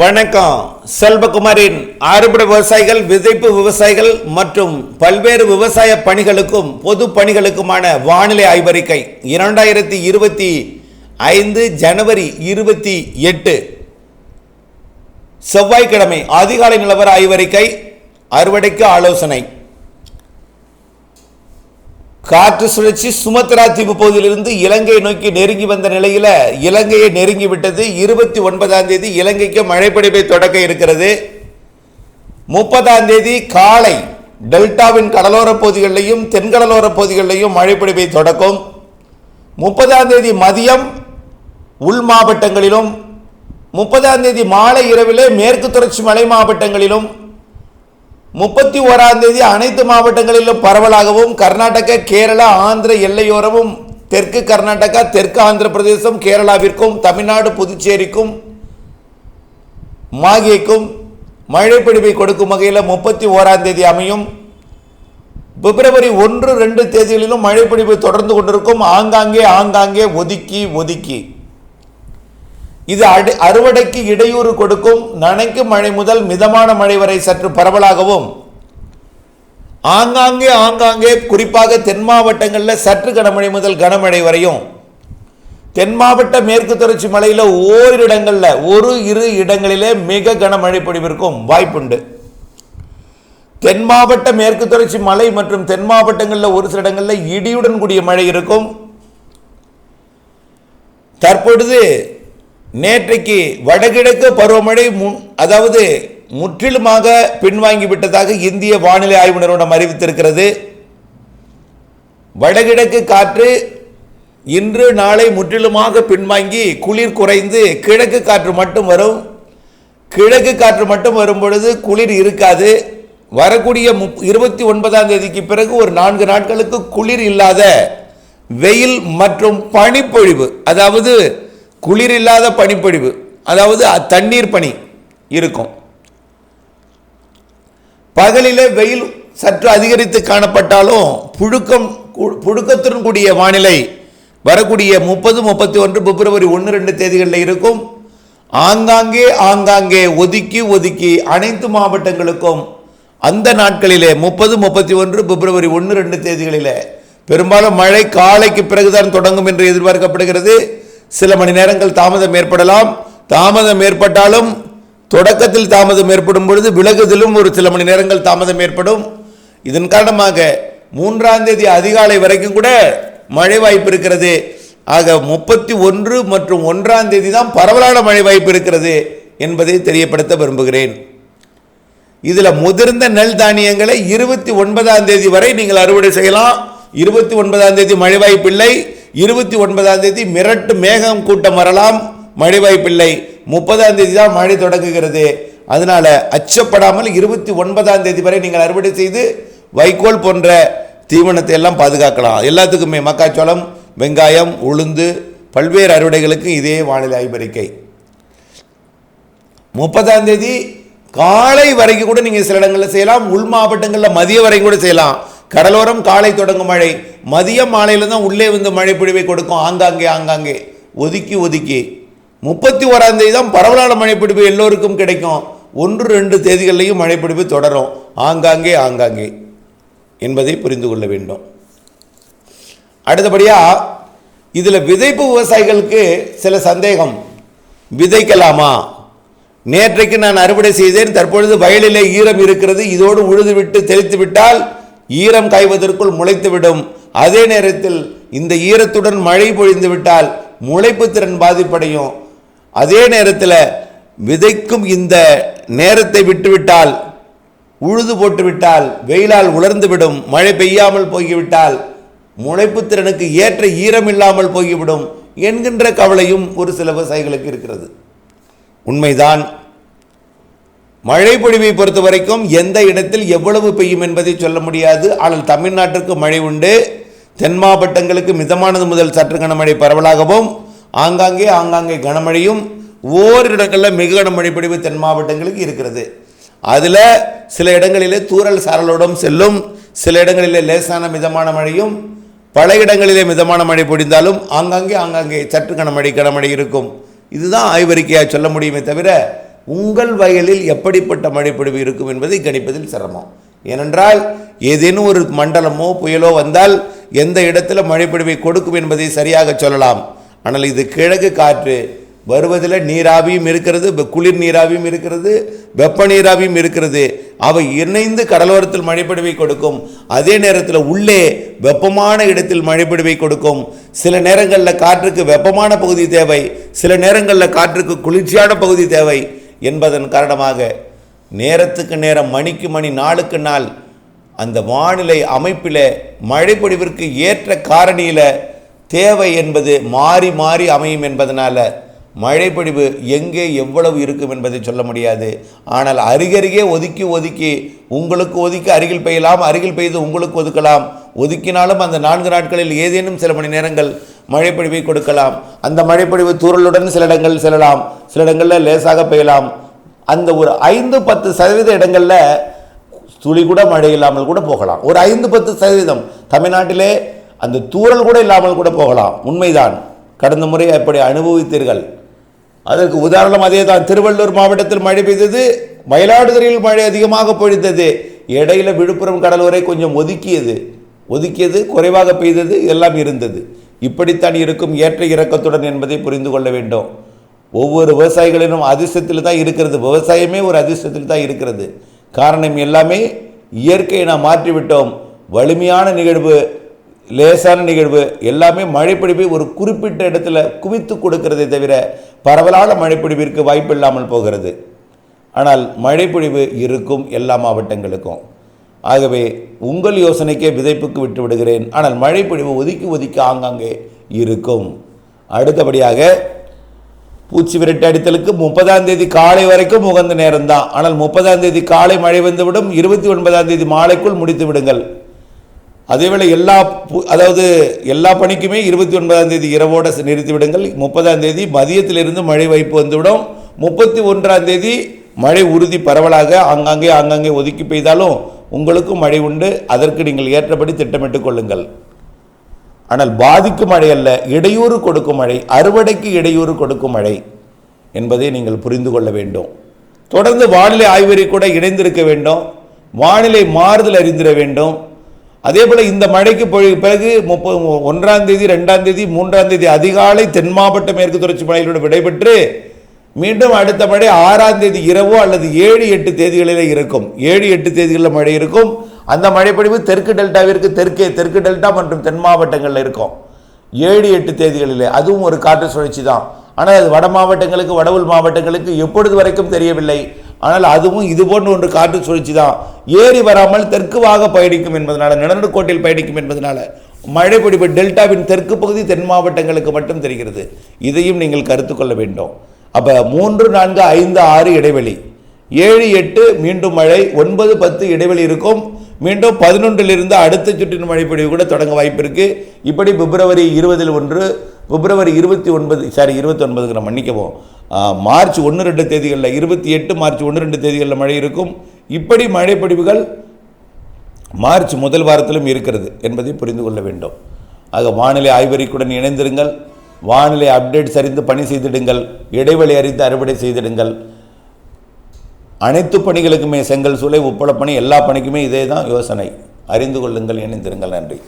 வணக்கம். செல்வகுமாரின் அறுபடை விவசாயிகள் விதைப்பு விவசாயிகள் மற்றும் பல்வேறு விவசாய பணிகளுக்கும் பொது பணிகளுக்குமான வானிலை ஆய்வறிக்கை இரண்டாயிரத்தி இருபத்தி ஐந்து ஜனவரி இருபத்தி எட்டு. செவ்வாய்க்கிழமை அதிகாலை நிலவர ஆய்வறிக்கை அறுவடைக்கு ஆலோசனை. காற்று சுழற்சி சுமத்ரா தீவு பகுதியிலிருந்து இலங்கையை நோக்கி நெருங்கி வந்த நிலையில் இலங்கையை நெருங்கி விட்டது. இருபத்தி ஒன்பதாம் தேதி இலங்கைக்கு மழைப்பிடிப்பை தொடக்க இருக்கிறது. முப்பதாம் தேதி காலை டெல்டாவின் கடலோர பகுதிகளிலையும் தென்கடலோர பகுதிகளிலையும் மழைப்பிடிப்பை தொடக்கும். முப்பதாம் தேதி மதியம் உள் மாவட்டங்களிலும் முப்பதாம் தேதி மாலை இரவிலே மேற்கு தொடர்ச்சி மலை மாவட்டங்களிலும் முப்பத்தி ஓராம் தேதி அனைத்து மாவட்டங்களிலும் பரவலாகவும் கர்நாடக கேரளா ஆந்திர எல்லையோரமும் தெற்கு கர்நாடகா தெற்கு ஆந்திர பிரதேசம் கேரளாவிற்கும் தமிழ்நாடு புதுச்சேரிக்கும் மாகியக்கும் மழைப்பிடிப்பை கொடுக்கும் வகையில் முப்பத்தி ஓராம் தேதி அமையும். பிப்ரவரி ஒன்று ரெண்டு தேதிகளிலும் மழைப்பிடிப்பு தொடர்ந்து கொண்டிருக்கும். ஆங்காங்கே ஆங்காங்கே ஒதுக்கி ஒதுக்கி. இது அடு அறுவடைக்கு இடையூறு கொடுக்கும் நனைக்கு மழை முதல் மிதமான மழை வரை சற்று பரவலாகவும் ஆங்காங்கே ஆங்காங்கே குறிப்பாக தென் மாவட்டங்களில் சற்று கனமழை முதல் கனமழை வரையும் தென் மாவட்ட மேற்கு தொடர்ச்சி மலையில் ஓரிரு இடங்களில் ஒரு இரு இடங்களிலே மிக கனமழை பொழிவிற்கும் வாய்ப்புண்டு. தென் மாவட்ட மேற்கு தொடர்ச்சி மலை மற்றும் தென் மாவட்டங்களில் ஒரு சில இடங்களில் இடியுடன் கூடிய மழை இருக்கும். தற்பொழுது நேற்றைக்கு வடகிழக்கு பருவமழை அதாவது முற்றிலுமாக பின்வாங்கி விட்டதாக இந்திய வானிலை ஆய்வு நிறுவனம் அறிவித்திருக்கிறது. வடகிழக்கு காற்று இன்று நாளை முற்றிலுமாக பின்வாங்கி குளிர் குறைந்து கிழக்கு காற்று மட்டும் வரும். கிழக்கு காற்று மட்டும் வரும் பொழுது குளிர் இருக்காது. வரக்கூடிய முப் இருபத்தி ஒன்பதாம் தேதிக்கு பிறகு ஒரு நான்கு நாட்களுக்கு குளிர் இல்லாத வெயில் மற்றும் பனிப்பொழிவு அதாவது குளிர் இல்லாத பனிப்பொழிவு அதாவது தண்ணீர் பனி இருக்கும். பகலிலே வெயில் சற்று அதிகரித்து காணப்பட்டாலும் புழுக்கம் கு- புழுக்கத்துடன் கூடிய வானிலை வரக்கூடிய முப்பது முப்பத்தி ஒன்று பிப்ரவரி ஒன்று ரெண்டு தேதிகளில் இருக்கும். ஆங்காங்கே ஆங்காங்கே ஒதுக்கி ஒதுக்கி அனைத்து மாவட்டங்களுக்கும் அந்த நாட்களிலே முப்பது முப்பத்தி ஒன்று பிப்ரவரி ஒன்று ரெண்டு தேதிகளிலே பெரும்பாலும் மழை காலைக்கு பிறகுதான் தொடங்கும் என்று எதிர்பார்க்கப்படுகிறது. சில மணி நேரங்கள் தாமதம் ஏற்படலாம். தாமதம் ஏற்பட்டாலும் தொடக்கத்தில் தாமதம் ஏற்படும் பொழுது விலகுதலும் ஒரு சில மணி நேரங்கள் தாமதம் ஏற்படும். இதன் காரணமாக மூன்றாம் தேதி அதிகாலை வரைக்கும் கூட மழை வாய்ப்பு இருக்கிறது. ஆக முப்பத்தி ஒன்று மற்றும் ஒன்றாம் தேதி தான் பரவலான மழை வாய்ப்பு இருக்கிறது என்பதை தெரியப்படுத்த விரும்புகிறேன். இதில் முதிர்ந்த நெல் தானியங்களை இருபத்தி ஒன்பதாம் தேதி வரை நீங்கள் அறுவடை செய்யலாம். இருபத்தி ஒன்பதாம் தேதி மழை வாய்ப்பில்லை. இருபத்தி ஒன்பதாம் தேதி மிரட்டு மேகம் கூட்டம் வரலாம். மழை வாய்ப்பில்லை. முப்பதாம் தேதி தான் மழை தொடங்குகிறது. அதனால் அச்சப்படாமல் இருபத்தி ஒன்பதாம் தேதி வரை நீங்கள் அறுவடை செய்து வைக்கோல் போன்ற தீவனத்தை எல்லாம் பாதுகாக்கலாம். எல்லாத்துக்குமே மக்காச்சோளம் வெங்காயம் உளுந்து பல்வேறு அறுவடைகளுக்கு இதே வானிலை ஆய்வறிக்கை. முப்பதாம் தேதி காலை வரைக்கும் கூட நீங்கள் சில இடங்களில் செய்யலாம். உள் மாவட்டங்களில் மதிய வரைக்கும் கூட செய்யலாம். கடலோரம் காலை தொடங்கும் மழை. மதியம் மாலையில் தான் உள்ளே வந்து மழை பொழிவை கொடுக்கும். ஆங்காங்கே ஆங்காங்கே. ஒதுக்கி ஒதுக்கி. முப்பத்தி ஓராம் தேதி தான் பரவலான மழைப்பிடிப்பு எல்லோருக்கும் கிடைக்கும். ஒன்று ரெண்டு தேதிகள்லையும் மழைப்பிடிப்பு தொடரும். ஆங்காங்கே ஆங்காங்கே என்பதை புரிந்து கொள்ள வேண்டும். அடுத்தபடியாக இதில் விதைப்பு விவசாயிகளுக்கு சில சந்தேகம். விதைக்கலாமா? நேற்றைக்கு நான் அறுவடை செய்தேன். தற்பொழுது வயலிலே ஈரம் இருக்கிறது. இதோடு உழுது விட்டு தெளித்து விட்டால் ஈரம் காய்வதற்குள் முளைத்துவிடும். அதே நேரத்தில் இந்த ஈரத்துடன் மழை பொழிந்து விட்டால் முளைப்பு திறன் பாதிப்படையும். அதே நேரத்தில் விதைக்கும் இந்த நேரத்தை விட்டுவிட்டால் உழுது போட்டுவிட்டால் வெயிலால் உலர்ந்துவிடும் மழை பெய்யாமல் போய்விட்டால் முளைப்பு திறனுக்கு ஏற்ற ஈரம் இல்லாமல் போய்விடும் என்கின்ற கவலையும் ஒரு சில விவசாயிகளுக்கு இருக்கிறது. உண்மைதான் மழை பொழிவை பொறுத்த வரைக்கும் எந்த இடத்தில் எவ்வளவு பெய்யும் என்பதை சொல்ல முடியாது. ஆனால் தமிழ்நாட்டிற்கு மழை உண்டு. தென் மாவட்டங்களுக்கு மிதமானது முதல் சற்று கனமழை பரவலாகவும் ஆங்காங்கே ஆங்காங்கே கனமழையும் ஓரிடங்களில் மிக கனமழை பொழிவு தென் மாவட்டங்களுக்கு இருக்கிறது. அதில் சில இடங்களிலே தூறல் சாரலோடும் செல்லும் சில இடங்களிலே லேசான மிதமான மழையும் பல இடங்களிலே மிதமான மழை பொழிந்தாலும் ஆங்காங்கே ஆங்காங்கே சற்று கனமழை கனமழை இருக்கும். இதுதான் ஆய்வறிக்கையாக சொல்ல முடியுமே தவிர உங்கள் வயலில் எப்படிப்பட்ட மழைப்பொழிவு இருக்கும் என்பதை கணிப்பதில் சிரமம். ஏனென்றால் ஏதேனும் ஒரு மண்டலமோ புயலோ வந்தால் எந்த இடத்துல மழைப்பொழிவை கொடுக்கும் என்பதை சரியாக சொல்லலாம். ஆனால் இது கிழக்கு காற்று. வருவதில் நீராவியும் இருக்கிறது குளிர் நீராவியும் இருக்கிறது வெப்ப நீராவியும் இருக்கிறது. அவை இணைந்து கடலோரத்தில் மழைப்படுவை கொடுக்கும். அதே நேரத்தில் உள்ளே வெப்பமான இடத்தில் மழைப்படுவை கொடுக்கும். சில நேரங்களில் காற்றுக்கு வெப்பமான பகுதி தேவை. சில நேரங்களில் காற்றுக்கு குளிர்ச்சியான பகுதி தேவை. என்பதன் காரணமாக நேரத்துக்கு நேரம் மணிக்கு மணி நாளுக்கு நாள் அந்த வானிலை அமைப்பில் மழைப்பொழிவிற்கு ஏற்ற காரணியில் தேவை என்பது மாறி மாறி அமையும் என்பதனால் மழைப்பொழிவு எங்கே எவ்வளவு இருக்கும் என்பதை சொல்ல முடியாது. ஆனால் அருகருகே ஒதுக்கி ஒதுக்கி உங்களுக்கு ஒதுக்கி அருகில் பெய்யலாம் அருகில் பெய்து உங்களுக்கு ஒதுக்கலாம். ஒதுக்கினாலும் அந்த நான்கு நாட்களில் ஏதேனும் சில மணி நேரங்கள் மழைப்பொழிவை கொடுக்கலாம். அந்த மழைப்பொழிவு தூரலுடன் சில இடங்கள் செல்லலாம். சில இடங்களில் லேசாக பெய்யலாம். அந்த ஒரு ஐந்து பத்து சதவீத இடங்களில் துளி கூட மழை இல்லாமல் கூட போகலாம். ஒரு ஐந்து பத்து சதவீதம். தமிழ்நாட்டிலே அந்த தூரல் கூட இல்லாமல் கூட போகலாம். உண்மைதான். கடந்த முறை அப்படி அனுபவித்தீர்கள். அதற்கு உதாரணம் அதே தான் திருவள்ளூர் மாவட்டத்தில் மழை பெய்தது. மயிலாடுதுறையில் மழை அதிகமாக பொழிந்தது. இடையில விழுப்புரம் கடலோரை கொஞ்சம் ஒதுக்கியது. ஒதுக்கியது குறைவாக பெய்தது எல்லாம் இருந்தது. இப்படித்தான் இருக்கும் ஏற்ற இறக்கத்துடன் என்பதை புரிந்து கொள்ள வேண்டும். ஒவ்வொரு விவசாயிகளிலும் அதிர்ஷ்டத்தில் தான் இருக்கிறது. விவசாயமே ஒரு அதிர்ஷ்டத்தில் தான் இருக்கிறது. காரணம் எல்லாமே இயற்கையை நாம் மாற்றிவிட்டோம். வலிமையான நிகழ்வு லேசான நிகழ்வு எல்லாமே மழைப்பிடிப்பை ஒரு குறிப்பிட்ட இடத்துல குவித்து கொடுக்கிறதே தவிர பரவலான மழைப்பிடிப்பிற்கு வாய்ப்பு இல்லாமல் போகிறது. ஆனால் மழைப்பொழிவு இருக்கும் எல்லா மாவட்டங்களுக்கும். ஆகவே உங்கள் யோசனைக்கே விதைப்புக்கு விட்டு விடுகிறேன் ஆனால் மழைப்பொழிவு ஒதுக்கி ஒதுக்கி ஆங்காங்கே இருக்கும். அடுத்தபடியாக பூச்சி விரட்டு அடித்தலுக்கு முப்பதாம் தேதி காலை வரைக்கும் உகந்த நேரம் தான் ஆனால் முப்பதாம் தேதி காலை மழை வந்துவிடும். இருபத்தி ஒன்பதாம் தேதி மாலைக்குள் முடித்து விடுங்கள். அதேவேளை எல்லா அதாவது எல்லா பணிக்குமே இருபத்தி ஒன்பதாம் தேதி இரவோட நிறுத்தி விடுங்கள். முப்பதாம் தேதி மதியத்திலிருந்து மழை வாய்ப்பு வந்துவிடும். முப்பத்தி ஒன்றாம் தேதி மழை உறுதி பரவலாக ஆங்காங்கே ஆங்காங்கே ஒதுக்கி பெய்தாலும் உங்களுக்கும் மழை உண்டு அதற்கு நீங்கள் ஏற்றபடி திட்டமிட்டுக் கொள்ளுங்கள். ஆனால் பாதிக்கும் மழை அல்ல இடையூறு கொடுக்கும் மழை அறுவடைக்கு இடையூறு கொடுக்கும் மழை என்பதை நீங்கள் புரிந்து கொள்ள வேண்டும். தொடர்ந்து வானிலை ஆய்வறி கூட இணைந்திருக்க வேண்டும். வானிலை மாறுதல் அறிந்திட வேண்டும். அதே போல் இந்த மழைக்கு பிறகு முப்பது ஒன்றாம் தேதி ரெண்டாம் தேதி மூன்றாம் தேதி அதிகாலை தென் மாவட்ட மேற்கு தொடர்ச்சி மலையிலோடு விடைபெற்று மீண்டும் அடுத்த மழை ஆறாம் தேதி இரவோ அல்லது ஏழு எட்டு தேதிகளில் இருக்கும். ஏழு எட்டு தேதிகளில் மழை இருக்கும். அந்த மழைப்பொழிவு தெற்கு டெல்டாவிற்கு தெற்கே தெற்கு டெல்டா மற்றும் தென் மாவட்டங்களில் இருக்கும். ஏழு எட்டு தேதிகளிலே. அதுவும் ஒரு காற்று சுழற்சி தான். ஆனால் அது வட மாவட்டங்களுக்கு வட மாவட்டங்களுக்கு எப்பொழுது வரைக்கும் தெரியவில்லை. ஆனால் அதுவும் இது போன்ற ஒன்று காற்று சுழற்சி தான். ஏறி வராமல் தெற்குவாக பயணிக்கும் என்பதனால நிலநடுக்கோட்டில் பயணிக்கும் என்பதனால மழை டெல்டாவின் தெற்கு பகுதி தென் மாவட்டங்களுக்கு மட்டும் தெரிகிறது. இதையும் நீங்கள் கருத்து கொள்ள வேண்டும். அப்போ மூன்று நான்கு ஐந்து ஆறு இடைவெளி. ஏழு எட்டு மீண்டும் மழை. ஒன்பது பத்து இடைவெளி இருக்கும். மீண்டும் பதினொன்றிலிருந்து அடுத்த சுற்றின் மழைப்பொழிவு கூட தொடங்க வாய்ப்பு இருக்குது இப்படி பிப்ரவரி இருபதில் ஒன்று பிப்ரவரி இருபத்தி ஒன்பது சாரி இருபத்தி ஒன்பதுக்கு நம்ம மன்னிக்கவும். மார்ச் ஒன்று ரெண்டு தேதிகளில் இருபத்தி எட்டு மார்ச் ஒன்று ரெண்டு தேதிகளில் மழை இருக்கும். இப்படி மழைப்பொழிவுகள் மார்ச் முதல் வாரத்திலும் இருக்கிறது என்பதை புரிந்து கொள்ள வேண்டும். ஆக வானிலை ஆய்வறிக்குடன் இணைந்திருங்கள். வானிலை அப்டேட்ஸ் அறிந்து பணி செய்திடுங்கள். இடைவெளி அறிந்து அறுவடை செய்திடுங்கள். அனைத்து பணிகளுக்குமே செங்கல் சூளை உப்பள பணி எல்லா பணிக்குமே இதே தான் யோசனை. அறிந்து கொள்ளுங்கள் இணைந்திருங்கள். நன்றி.